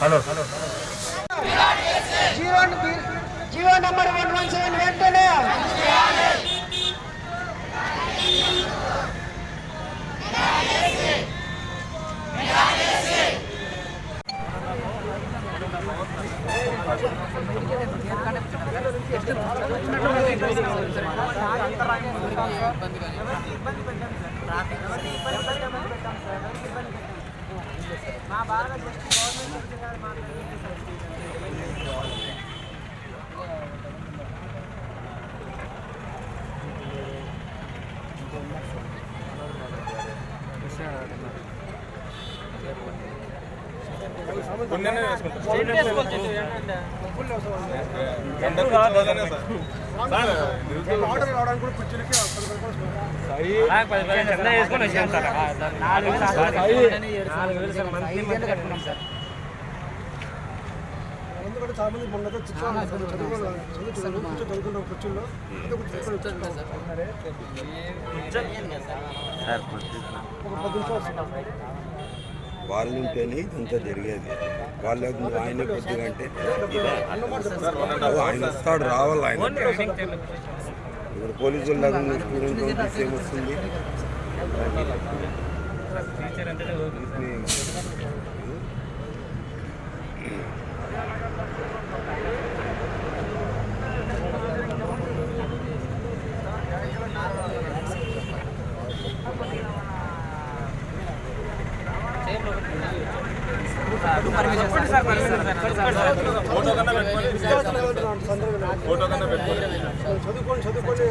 Hello. Zero zero number one one seven వెంటనే. కొన్నే వేసుకుంటాం ఎండకు వచ్చేవాళ్ళనే సార్. సార్, ఆర్డర్ రావడానికి కూడా కుర్చీలకి పది రూపాయలు చందా వేసుకొని వచ్చాం సార్ నాలుగు వేలు సార్ కట్టుకున్నాం సార్ ఎందుకంటే చాలా మంది మొన్న చదువుకోవాలి చదువుకుంటారు ఒక పది నిమిషాలు వాళ్ళ ఉంటేనే ఇదంతా జరిగేది. వాళ్ళకు ఆయన కొద్దిగా అంటే ఆయన వస్తాడు రావాలి ఆయన ఇప్పుడు పోలీసులు దగ్గర స్టూడెంట్ పంపిస్తే ఏమొస్తుంది? ఫోటో కన్నా పెట్టుకోండి ఫోటో కన్నా పెట్టుకోండి చదువుకోండి చదువుకోండి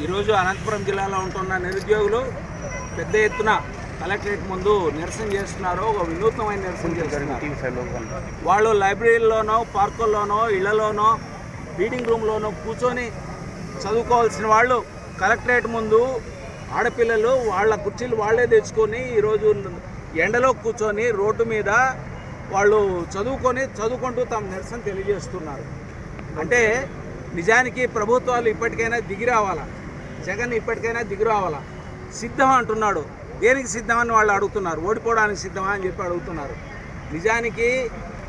ఈరోజు అనంతపురం జిల్లాలో ఉంటున్న నిరుద్యోగులు పెద్ద ఎత్తున కలెక్టరేట్ ముందు నిరసన చేస్తున్నారు. ఒక వినూత్నమైన నిరసన చేస్తున్నారు. వాళ్ళు లైబ్రరీలోనో పార్కుల్లోనో ఇళ్ళలోనో రీడింగ్ రూమ్లోనో కూర్చొని చదువుకోవాల్సిన వాళ్ళు కలెక్టరేట్ ముందు ఆడపిల్లలు వాళ్ళ కుర్చీలు వాళ్ళే తెచ్చుకొని ఈరోజు ఎండలో కూర్చొని రోడ్డు మీద వాళ్ళు చదువుకొని చదువుకుంటూ తమ నిరసన తెలియజేస్తున్నారు. అంటే నిజానికి ప్రభుత్వాలు ఇప్పటికైనా దిగి రావాలా? జగన్ ఇప్పటికైనా దిగి రావాలా? సిద్ధం అంటున్నాడు. దేనికి సిద్ధం అని వాళ్ళు అడుగుతున్నారు? ఓడిపోవడానికి సిద్ధమా అని చెప్పి అడుగుతున్నారు. నిజానికి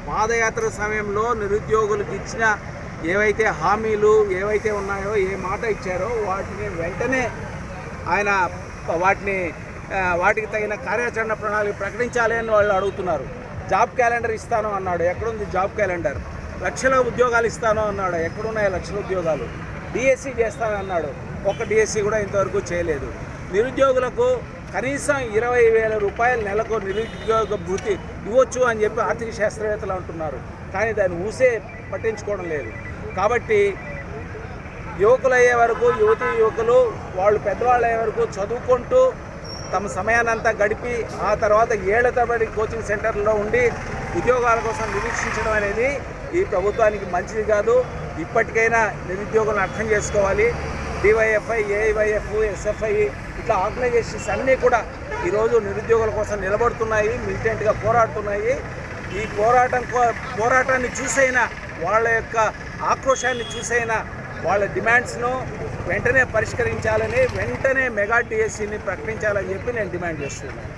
పాదయాత్ర సమయంలో నిరుద్యోగులకు ఇచ్చిన ఏవైతే హామీలు ఏవైతే ఉన్నాయో ఏ మాట ఇచ్చారో వాటిని వెంటనే ఆయన వాటిని వాటికి తగిన కార్యాచరణ ప్రణాళిక ప్రకటించాలి అని వాళ్ళు అడుగుతున్నారు. జాబ్ క్యాలెండర్ ఇస్తాను అన్నాడు. ఎక్కడుంది జాబ్ క్యాలెండర్? లక్షల ఉద్యోగాలు ఇస్తాను అన్నాడు. ఎక్కడున్నాయి లక్షల ఉద్యోగాలు? డిఎస్సి చేస్తానన్నాడు. ఒక డిఎస్సి కూడా ఇంతవరకు చేయలేదు. నిరుద్యోగులకు కనీసం ఇరవై వేల రూపాయల నెలకు నిరుద్యోగ భృతి ఇవ్వచ్చు అని చెప్పి ఆర్థిక శాస్త్రవేత్తలు అంటున్నారు. కానీ దాన్ని ఊసే పట్టించుకోవడం లేదు. కాబట్టి యువకులు అయ్యే వరకు యువతి యువకులు వాళ్ళు పెద్దవాళ్ళు అయ్యే వరకు చదువుకుంటూ తమ సమయాన్నంతా గడిపి ఆ తర్వాత ఏళ్ళ తరబడి కోచింగ్ సెంటర్లో ఉండి ఉద్యోగాల కోసం నిరీక్షించడం అనేది ఈ ప్రభుత్వానికి మంచిది కాదు. ఇప్పటికైనా నిరుద్యోగులను అర్థం చేసుకోవాలి. డివైఎఫ్ఐ ఏవైఎఫ్ ఎస్ఎఫ్ఐ ఇట్లా ఆర్గనైజేషన్స్ అన్నీ కూడా ఈరోజు నిరుద్యోగుల కోసం నిలబడుతున్నాయి మిలిటెంట్గా పోరాడుతున్నాయి. ఈ పోరాటం కో- పోరాటాన్ని చూసైనా వాళ్ళ యొక్క ఆక్రోశాన్ని చూసైనా వాళ్ళ డిమాండ్స్ను వెంటనే పరిష్కరించాలని వెంటనే మెగా టీఎస్సీని ప్రకటించాలని చెప్పి నేను డిమాండ్ చేస్తున్నాను.